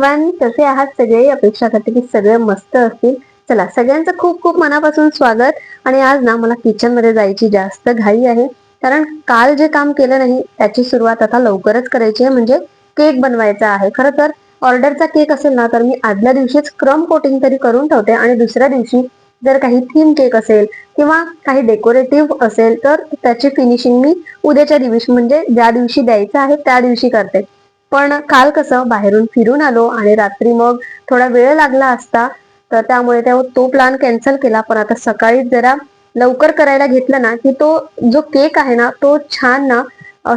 Everyone कसे आहात सगळे अपेक्षा करते की सगळे मस्त असतील. चला सगळ्यांचं खूप खूप मनापासून स्वागत. आणि आज ना मला किचनमध्ये जायची जास्त घाई आहे. कारण काल जे काम केलं नाही त्याची सुरुवात आता लवकरच करायची आहे. म्हणजे केक बनवायचा आहे. खरं तर ऑर्डरचा केक असेल ना तर मी आदल्या दिवशीच क्रम कोटिंग तरी करून ठेवते. आणि दुसऱ्या दिवशी जर काही थीम केक असेल किंवा काही डेकोरेटिव्ह असेल तर त्याची फिनिशिंग मी उद्याच्या दिवशी म्हणजे ज्या दिवशी द्यायचं आहे त्या दिवशी करते. पण काल कसं बाहेरून फिरून आलो आणि रात्री मग थोडा वेळ लागला असता तर त्यामुळे त्या- तो प्लॅन कॅन्सल केला. पण आता सकाळी जरा लवकर करायला घेतलं ना की तो जो केक आहे ना तो छान ना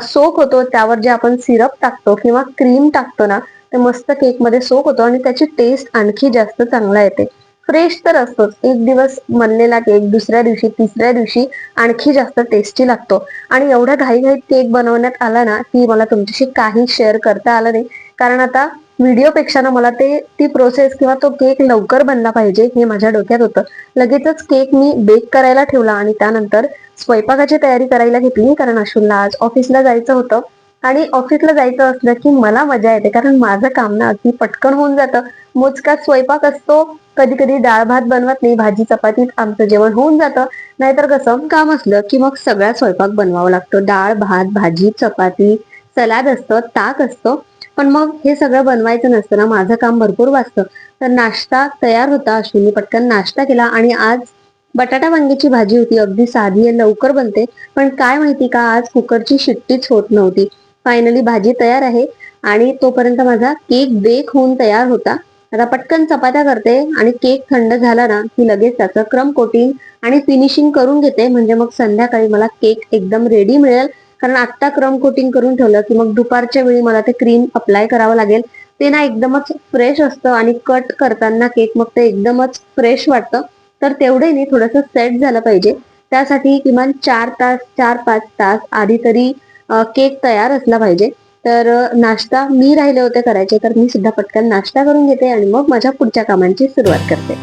सोक होतो. त्यावर जे आपण सिरप टाकतो किंवा क्रीम टाकतो ना ते मस्त केकमध्ये सोक होतो आणि त्याची टेस्ट आणखी जास्त चांगला येते. फ्रेश तर असतोच. एक दिवस बनलेला केक दुसऱ्या दिवशी तिसऱ्या दिवशी आणखी जास्त टेस्टी लागतो. आणि एवढ्या घाईघाईत केक बनवण्यात आला ना की मला तुमच्याशी काही शेअर करता आलं नाही. कारण आता व्हिडिओ पेक्षा ना मला ते ती प्रोसेस किंवा तो केक लवकर बनला पाहिजे हे माझ्या डोक्यात होतं. लगेचच केक मी बेक करायला ठेवला आणि त्यानंतर स्वयंपाकाची तयारी करायला घेतली. कारण अश्विनला आज ऑफिसला जायचं होतं. आणि ऑफिसला जायचं असलं की मला मजा येते. कारण माझं काम ना अगदी पटकन होऊन जातं. मोजकाच स्वयंपाक असतो. कधी कधी डाळ भात बनवत नाही भाजी चपातीत आमचं जेवण होऊन जातं. नाहीतर कसं काम असलं की मग सगळा स्वयंपाक बनवावा लागतो. डाळ भात भाजी चपाती सलाद असतं ताक असतं. पण मग हे सगळं बनवायचं नसतं ना माझं काम भरपूर वाचतं. तर नाश्ता तयार होता अश्विनी पटकन नाश्ता केला आणि आज बटाटा वांग्याची भाजी होती. अगदी साधी आहे लवकर बनते. पण काय माहिती का आज कुकरची शिट्टीच होत नव्हती. फायनली भाजी तयार आहे आणि तोपर्यंत माझा केक बेक होऊन तयार होता. आता पटकन चपात्या करते आणि केक थंड झाला ना की लगेच त्याचं क्रम कोटिंग आणि फिनिशिंग करून घेते. म्हणजे मग संध्याकाळी मला केक एकदम रेडी मिळेल. कारण आत्ता क्रम कोटिंग करून ठेवलं की मग दुपारच्या वेळी मला ते क्रीम अप्लाय करावं लागेल. ते ना एकदमच फ्रेश असतं आणि कट करताना केक मग ते एकदमच फ्रेश वाटतं. तर तेवढे नाही थोडंसं सेट झालं पाहिजे. त्यासाठी किमान चार तास चार पाच तास आधी तरी केक तयार असला पाहिजे. तर नाश्ता मी राहिले होते करायचे तर मी सुद्धा पटकन नाश्ता करून घेते आणि मग माझ्या पुढच्या कामांची सुरुवात करते.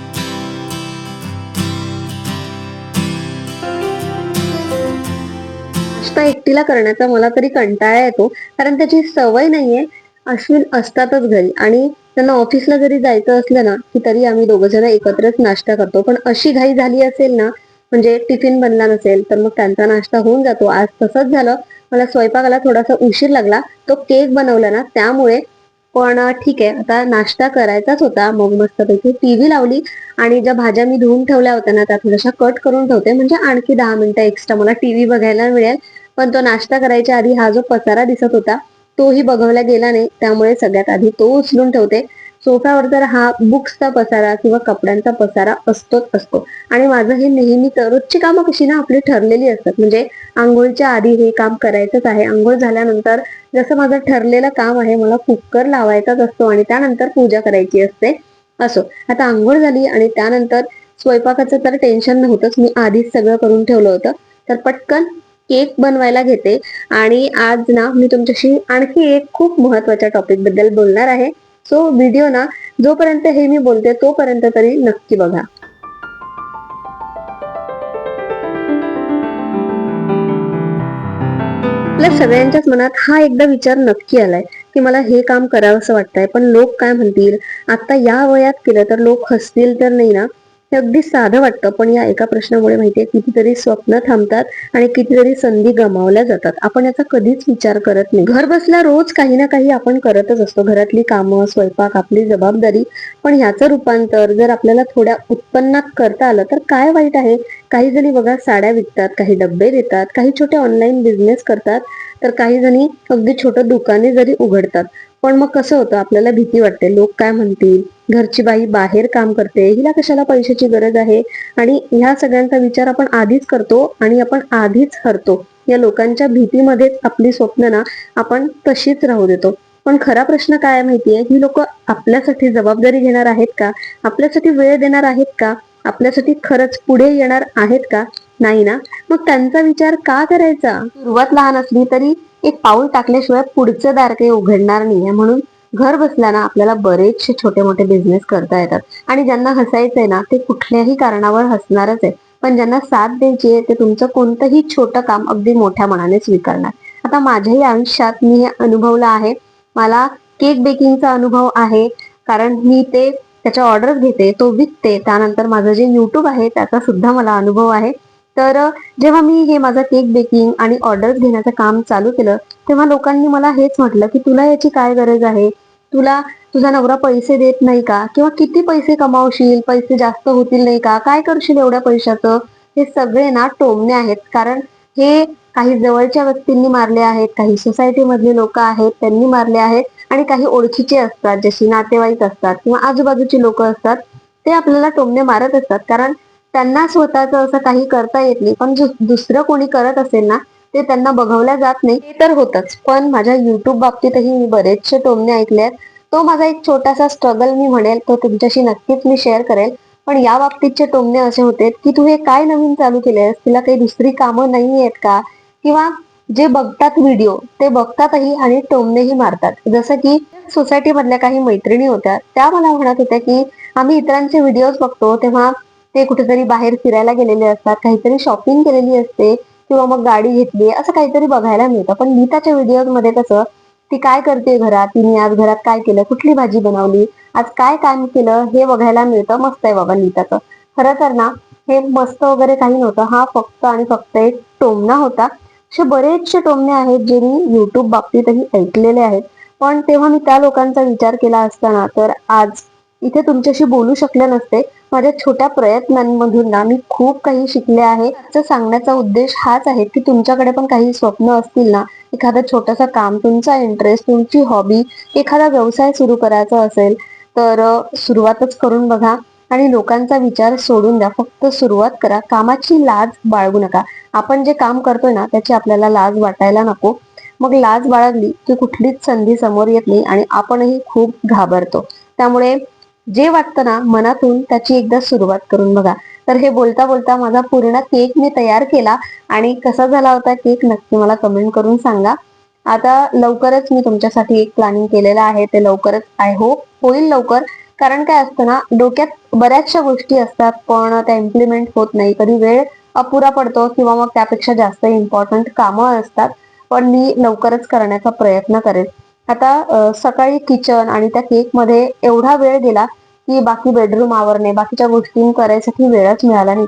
नाश्ता एकटीला करण्याचा मला तरी कंटाळा येतो कारण त्याची सवय नाहीये. अश्विन असतातच घरी आणि त्यांना ऑफिसला जरी जायचं असलं ना की तरी आम्ही दोघ जण एकत्रच नाश्ता करतो. पण अशी घाई झाली असेल ना म्हणजे टिफिन बनला नसेल तर मग त्यांचा नाश्ता होऊन जातो. आज तसंच झालं. मला स्वयंपाकाला थोडासा उशीर लागला. तो केक बनवला ना त्यामुळे पण ठीक आहे. आता नाश्ता करायचाच होता. मग मस्तपैकी टीव्ही लावली आणि ज्या भाज्या मी धुवून ठेवल्या होत्या ना त्या थोड्याशा कट करून ठेवते. म्हणजे आणखी दहा मिनिटं एक्स्ट्रा मला टीव्ही बघायला मिळेल. पण तो नाश्ता करायच्या आधी हा जो पसारा दिसत होता तोही बघवला गेला नाही. त्यामुळे सगळ्यात आधी तो उचलून ठेवते. सोफ्यावर तर हा बुक्सचा पसारा किंवा कपड्यांचा पसारा असतोच असतो. आणि माझं हे नेहमी रोजची कामं कशी ना आपली ठरलेली असतात. म्हणजे आंघोळीच्या आधी हे काम करायचंच आहे. आंघोळ झाल्यानंतर जसं माझं ठरलेलं काम आहे मला कुकर लावायचाच असतो आणि त्यानंतर पूजा करायची असते. असो. आता आंघोळ झाली आणि त्यानंतर स्वयंपाकाचं तर टेन्शन नव्हतंच. मी आधीच सगळं करून ठेवलं होतं. तर पटकन केक बनवायला घेते. आणि आज ना मी तुमच्याशी आणखी एक खूप महत्त्वाच्या टॉपिकबद्दल बोलणार आहे. सो व्हिडिओ ना जोपर्यंत हे मी बोलते तोपर्यंत तरी नक्की बघा. आपल्या सगळ्यांच्याच मनात हा एकदा विचार नक्की आलाय की मला हे काम करावंसं वाटतंय पण लोक काय म्हणतील? आता या वयात केलं तर लोक हसतील तर नाही ना? हे अगदी साधं वाटतं पण या एका प्रश्नामुळे माहितीये कितीतरी स्वप्न थांबतात आणि कितीतरी संधी गमावल्या जातात. आपण याचा कधीच विचार करत नाही. घर बसल्या रोज काही ना काही आपण करतच असतो. घरातली कामं स्वयंपाक आपली जबाबदारी. पण ह्याचं रूपांतर जर आपल्याला थोड्या उत्पन्नात करता आलं तर काय वाईट आहे? काही जणी बघा साड्या विकतात काही डब्बे देतात काही छोटे ऑनलाईन बिझनेस करतात तर काही जणी अगदी छोटं दुकाने जरी उघडतात. पण मग कसं होतं? आपल्याला भीती वाटते. लोक काय म्हणतील? घरची बाई बाहेर काम करते हिला कशाला पैशाची गरज आहे? आणि ह्या सगळ्यांचा विचार आपण आधीच करतो आणि आपण आधीच हरतो. या लोकांच्या भीतीमध्येच आपली स्वप्न ना आपण तशीच राहू देतो. पण खरा प्रश्न काय माहितीये? ही लोक आपल्यासाठी जबाबदारी घेणार आहेत का? आपल्यासाठी वेळ देणार आहेत का? आपल्यासाठी खरंच पुढे येणार आहेत का? नाही ना? मग त्यांचा विचार का करायचा? सुरुवात लहान असली तरी एक पाऊल टाकल्याशिवाय पुढचं दार काही उघडणार नाहीये म्हणून घर बसल्या ना आपल्याला बरेचसे छोटे मोठे बिझनेस करता येतात. आणि ज्यांना हसायचंय ना ते कुठल्याही कारणावर हसणारच आहे पण ज्यांना साथ द्यायची आहे ते तुमचं कोणतंही छोटं काम अगदी मोठ्या मनाने स्वीकारणार. आता माझ्याही आयुष्यात मी हे अनुभवलं आहे. मला केक बेकिंगचा अनुभव आहे. कारण मी ते त्याच्या ऑर्डर घेते तो विकते. त्यानंतर माझं जे युट्यूब आहे त्याचा सुद्धा मला अनुभव आहे. तर जेव्हा मी हे माझं केक बेकिंग आणि ऑर्डर्स घेण्याचं काम चालू केलं तेव्हा लोकांनी मला हेच म्हटलं की तुला याची काय गरज आहे? तुला तुझा नवरा पैसे देत नाही का? किंवा किती पैसे कमावशील? पैसे जास्त होतील नाही का? काय करशील एवढ्या पैशाचं? हे सगळे ना टोमणे आहेत. कारण हे काही जवळच्या व्यक्तींनी मारले आहेत काही सोसायटी मधले लोक आहेत त्यांनी मारले आहेत आणि काही ओळखीचे असतात जशी नातेवाईक असतात किंवा आजूबाजूची लोक असतात ते आपल्याला टोमणे मारत असतात. कारण त्यांना स्वतःच असं काही करता येत नाही. पण दुसरं कोणी करत असेल ना ते त्यांना बघवल्या जात नाही. ते तर होतच. पण माझ्या युट्यूब बाबतीतही मी बरेचसे टोमणे ऐकले आहेत. तो माझा एक छोटासा स्ट्रगल मी म्हणेल तो तुमच्याशी नक्कीच मी शेअर करेल. पण या बाबतीतचे टोमणे असे होते की तू हे काय नवीन चालू केलेस तुला काही दुसरी कामं नाही आहेत का? किंवा जे बघतात व्हिडिओ ते बघतातही आणि टोमणेही मारतात. जसं की सोसायटी मधल्या काही मैत्रिणी होत्या त्या मला म्हणत होत्या की आम्ही इतरांचे व्हिडिओज बघतो तेव्हा ते कुठेतरी बाहेर फिरायला गेलेले असतात काहीतरी शॉपिंग केलेली असते किंवा मग गाडी घेतली असं काहीतरी बघायला मिळतं. पण नीताच्या व्हिडिओजमध्ये कसं ती काय करते घरात तिने आज घरात काय केलं कुठली भाजी बनवली आज काय काम केलं हे बघायला मिळतं मस्त आहे बाबा नीताचं खरं तर ना हे मस्त वगैरे काही नव्हतं हा फक्त आणि फक्त एक टोमणा होता. असे बरेचसे टोमणे आहेत जे मी युट्यूब बाबतीतही ऐकलेले आहेत. पण तेव्हा मी त्या लोकांचा विचार केला असताना तर आज इथे तुमच्याशी बोलू शकले नसते. माझ्या छोट्या प्रयत्नांमधून ना मी खूप काही शिकले आहे. तर सांगण्याचा उद्देश हाच आहे की तुमच्याकडे पण काही स्वप्न असतील ना एखादं छोटंसं काम तुमचा इंटरेस्ट तुमची हॉबी एखादा व्यवसाय सुरू करायचा असेल तर सुरुवातच करून बघा. आणि लोकांचा विचार सोडून द्या. फक्त सुरुवात करा. कामाची लाज बाळगू नका. आपण जे काम करतोय ना त्याची आपल्याला लाज वाटायला नको. मग लाज बाळगली की कुठलीच संधी समोर येत नाही आणि आपणही खूप घाबरतो. त्यामुळे जे वाटतं ना मनातून त्याची एकदा सुरुवात करून बघा. तर हे बोलता बोलता माझा पूर्ण केक मी तयार केला आणि कसा झाला होता केक नक्की मला कमेंट करून सांगा. आता लवकरच मी तुमच्यासाठी एक प्लॅनिंग केलेलं आहे ते लवकरच आय होप होईल लवकर. कारण काय असतं ना डोक्यात बऱ्याचशा गोष्टी असतात पण त्या इम्प्लिमेंट होत नाही. कधी वेळ अपुरा पडतो किंवा मग त्यापेक्षा जास्त इम्पॉर्टंट कामं असतात. पण मी लवकरच करण्याचा प्रयत्न करेन. आता सकाळी किचन आणि त्या केकमध्ये एवढा वेळ गेला की बाकी बेडरूम आवरणे बाकीच्या गोष्टी करायसाठी वेळच मिळाला नाही.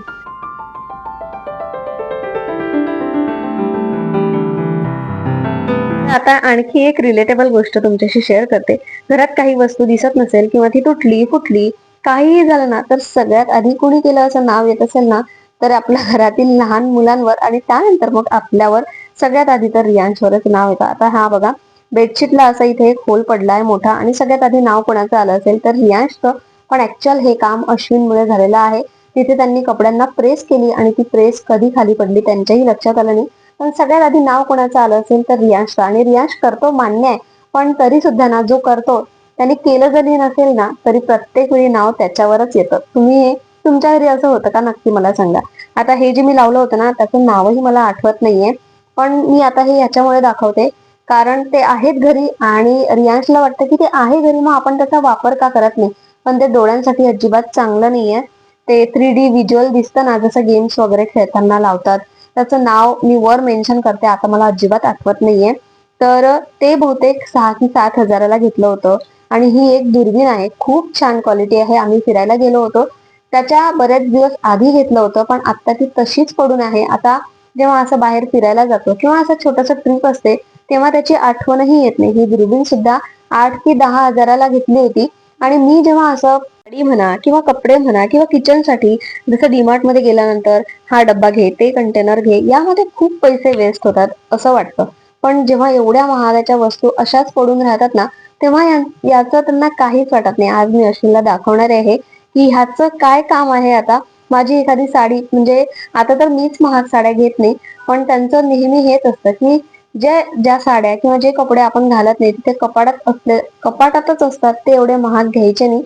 आता आणखी एक रिलेटेबल गोष्ट तुमच्याशी शेअर करते. घरात काही वस्तू दिसत नसेल किंवा ती तुटली फुटली काहीही झालं ना तर सगळ्यात आधी कोणी केलं असं नाव येत असेल ना तर आपल्या घरातील लहान मुलांवर आणि त्यानंतर मग आपल्यावर सगळ्यात आधी तर रियांशवरच नाव येतं. आता हा बघा बेडशीटला असं इथे एक होल पडलाय मोठा आणि सगळ्यात आधी नाव कोणाचं आलं असेल तर रियांशचं पण ऍक्च्युअल हे काम अश्विनमुळे झालेलं आहे. तिथे त्यांनी कपड्यांना प्रेस केली आणि ती प्रेस कधी खाली पडली त्यांच्याही लक्षात आलं नाही. पण सगळ्यात आधी नाव कोणाचं आलं असेल तर रियांशचं आणि रियांश करतो मान्य आहे. पण तरी सुद्धा ना जो करतो त्याने केलं जरी नसेल ना तरी प्रत्येक वेळी नाव त्याच्यावरच येतं. तुम्ही हे- तुमच्या घरी असं होतं का? नक्की मला सांगा. आता हे जे मी लावलं होतं ना त्याचं नावही मला आठवत नाहीये. पण मी आता हे याच्यामुळे दाखवते. कारण ते आहेत घरी आणि रियांशला वाटतं की ते आहे घरी मग आपण त्याचा वापर का करत नाही? पण ते डोळ्यांसाठी अजिबात चांगलं नाहीये. ते थ्री डी व्हिज्युअल दिसतं ना जसं गेम्स वगैरे खेळताना लावतात. त्याचं नाव मी वर मेन्शन करते आता मला अजिबात आठवत नाहीये. तर ते बहुतेक सहा की सात हजाराला घेतलं होतं. आणि ही एक दुर्बीण आहे. खूप छान क्वालिटी आहे. आम्ही फिरायला गेलो होतो. त्याच्या बरेच दिवस आधी घेतलं होतं पण आता ती तशीच पडून आहे. आता जेव्हा असं बाहेर फिरायला जातो किंवा असं छोटस ट्रिप असते तेव्हा त्याची आठवणही येत नाही. ही दुर्बीण सुद्धा आठ ते दहा हजाराला घेतली होती. आणि मी जेव्हा असं साडी म्हणा किंवा कपडे म्हणा किंवा किचनसाठी जसं डीमार्टमध्ये गेल्यानंतर हा डब्बा घे ते कंटेनर घे यामध्ये खूप पैसे वेस्ट होतात असं वाटतं. पण जेव्हा एवढ्या महागाच्या वस्तू अशाच पडून राहतात ना तेव्हा याचं त्यांना काहीच वाटत नाही. आज मी अश्विनला दाखवणार आहे की ह्याचं काय काम आहे आता. माझी एखादी साडी म्हणजे आता तर मीच महाग साड्या घेत नाही पण त्यांचं नेहमी हेच असतं की जे ज्या साड्या किंवा जे कपडे आपण घालत नाही ते कपाटात असले कपाटातच असतात ते एवढे महाग घ्यायचे नाही.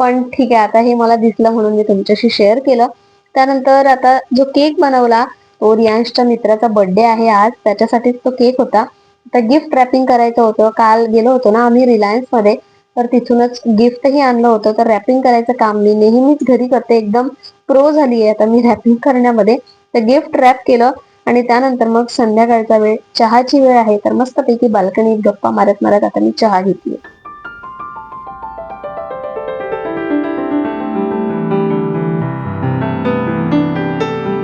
पण ठीक आहे आता हे मला दिसलं म्हणून मी तुमच्याशी शेअर केलं. त्यानंतर आता जो केक बनवला तो रियांशच्या मित्राचा बर्थडे आहे आज. त्याच्यासाठीच तो केक होता. तर गिफ्ट रॅपिंग करायचं होतं. काल गेलो होतो ना आम्ही रिलायन्समध्ये. तर तिथूनच गिफ्टही आणलं होतं. तर रॅपिंग करायचं काम मी नेहमीच घरी करते. एकदम प्रो झाली आहे आता मी रॅपिंग करण्यामध्ये. तर गिफ्ट रॅप केलं. आणि त्यानंतर मग संध्याकाळचा वेळ चहाची वेळ आहे तर मस्तपैकी बाल्कनीत गप्पा मारत मारत आता मी चहा घेतली.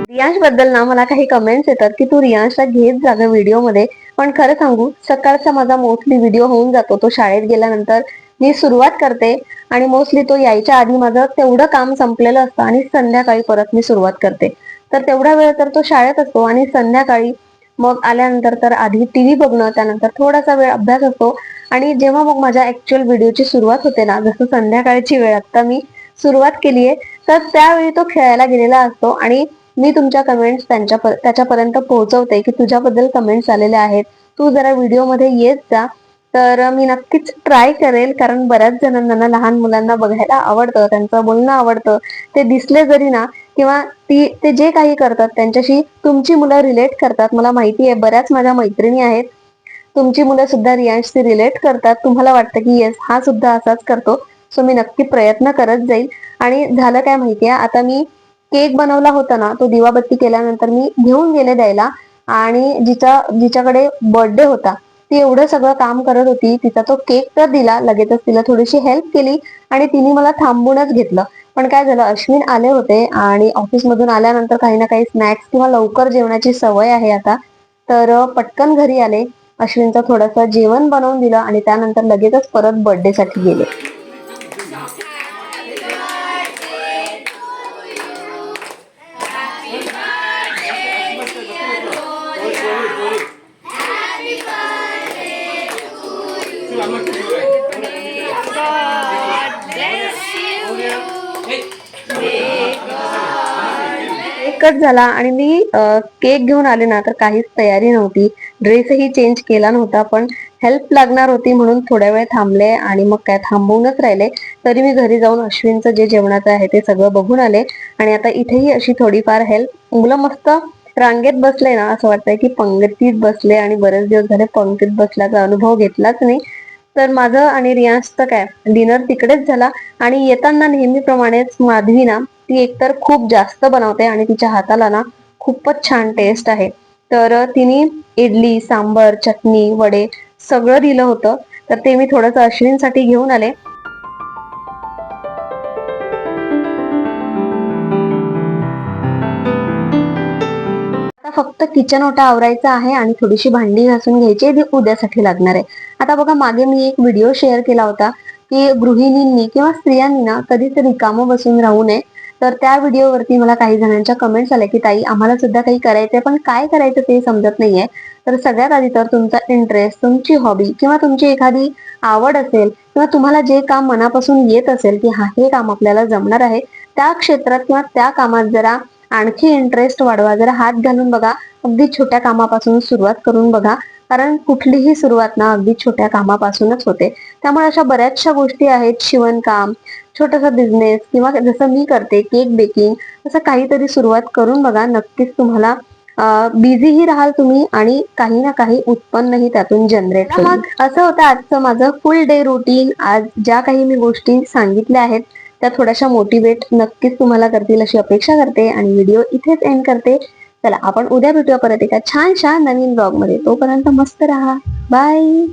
रियांशबद्दल ना मला काही कमेंट्स येतात की तू रियांशला घेत जा व्हिडिओमध्ये पण खरं सांगू सकाळचा माझा मोस्टली व्हिडिओ होऊन जातो. तो शाळेत गेल्यानंतर मी सुरुवात करते आणि मोस्टली तो यायच्या आधी माझं तेवढं काम संपलेलं असतं आणि संध्याकाळी परत मी सुरुवात करते. तर तेवढा वेळ तर तो शाळेत असतो आणि संध्याकाळी मग आल्यानंतर तर आधी टीव्ही बघणं त्यानंतर थोडासा वेळ अभ्यास असतो. आणि जेव्हा मग माझ्या ऍक्च्युअल व्हिडिओची सुरुवात होते ना जसं संध्याकाळची वेळ आता मी सुरुवात केली आहे तर त्यावेळी तो खेळायला गेलेला असतो. आणि मी तुमच्या कमेंट्स त्यांच्या त्याच्यापर्यंत पोहोचवते की तुझ्याबद्दल कमेंट्स आलेले आहेत. तू जरा व्हिडिओमध्ये येत जा. तर मी नक्कीच ट्राय करेल कारण बऱ्याच जणांना लहान मुलांना बघायला आवडतं त्यांचं बोलणं आवडतं. ते दिसले जरी ना किंवा ती ते जे काही करतात त्यांच्याशी तुमची मुलं रिलेट करतात. मला माहिती आहे बऱ्याच माझ्या मैत्रिणी आहेत. तुमची मुलं सुद्धा रियांशशी रिलेट करतात. तुम्हाला वाटतं की येस हा सुद्धा असाच करतो. सो मी नक्की प्रयत्न करत जाईल. आणि झालं काय माहितीये आता मी केक बनवला होता ना तो दिवाबत्ती केल्यानंतर मी घेऊन गेले द्यायला. आणि जिचा जिच्याकडे बर्थडे होता ती एवढं सगळं काम करत होती. तिचा तो केक तर दिला लगेचच तिला थोडीशी हेल्प केली. आणि तिने मला थांबूनच घेतलं. पण काय झालं अश्विन आले होते आणि ऑफिस मधून आल्यानंतर काही ना काही स्नॅक्स किंवा लवकर जेवणाची सवय आहे आता. तर पटकन घरी आले. अश्विनचं थोडंसं जेवण बनवून दिलं आणि त्यानंतर लगेचच परत बर्थडे साठी गेले. कट झाला आणि मी केक घेऊन आले ना तर काहीच तयारी नव्हती. ड्रेसही चेंज केला नव्हता पण हेल्प लागणार होती म्हणून थोड्या वेळ थांबले आणि मग काय थांबवूनच राहिले. तरी मी घरी जाऊन अश्विनचं जे जेवणाचं आहे ते सगळं बघून आले. आणि आता इथेही अशी थोडीफार हेल्प मुलं मस्त रांगेत बसले ना असं वाटतंय की पंगतीत बसले आणि बरेच दिवस झाले पंगतीत बसल्याचा अनुभव घेतलाच नाही. तर माझं आणि रियांशचं काय डिनर तिकडेच झाला. आणि येताना नेहमीप्रमाणेच माधवी ना ती एकतर खूप जास्त बनवते आणि तिच्या हाताला ना खूपच छान टेस्ट आहे. तर तिने इडली सांबर चटणी वडे सगळं दिलं होतं. तर ते मी थोडंसं अश्विनसाठी घेऊन आले. आता फक्त किचन ओटा आवरायचा आहे आणि थोडीशी भांडी घासून घ्यायची ती उद्यासाठी लागणार आहे. आता बघा मागे मी एक व्हिडिओ शेअर केला होता की गृहिणींनी किंवा स्त्रियांनी ना कधीच रिकामं बसून राहू नये. तर त्या व्हिडिओवरती मला काही जणांच्या कमेंट्स आल्या की ताई आम्हाला सुद्धा काही करायचंय पण काय करायचं ते समजत नाहीये. तर सगळ्यात आधी तर तुमचा इंटरेस्ट तुमची हॉबी किंवा तुमची एखादी आवड असेल किंवा तुम्हाला जे काम मनापासून येत असेल की हा हे काम आपल्याला जमणार आहे त्या क्षेत्रात किंवा त्या कामात जरा आणखी इंटरेस्ट वाढवा. जरा हात घालून बघा. अगदी छोट्या कामापासून सुरुवात करून बघा. कारण कुठलीही सुरुवात ना अगदी छोट्या कामापासूनच होते. त्यामुळे अशा बऱ्याचशा गोष्टी आहेत शिवणकाम छोटासा बिझनेस किंवा जसं मी करते केक बेकिंग असं काहीतरी सुरुवात करून बघा नक्कीच तुम्हाला बिझीही राहाल तुम्ही आणि काही ना काही उत्पन्नही त्यातून जनरेट मग असं होतं आजचं माझं फुल डे रुटीन आज ज्या काही मी गोष्टी सांगितल्या आहेत त्या थोड्याशा मोटिवेट नक्कीच तुम्हाला करतील अशी अपेक्षा करते आणि व्हिडिओ इथेच एंड करते. चला आपण उद्या भेटूया परत एका छानशा नवीन ब्लॉगमध्ये. तोपर्यंत मस्त राहा. बाय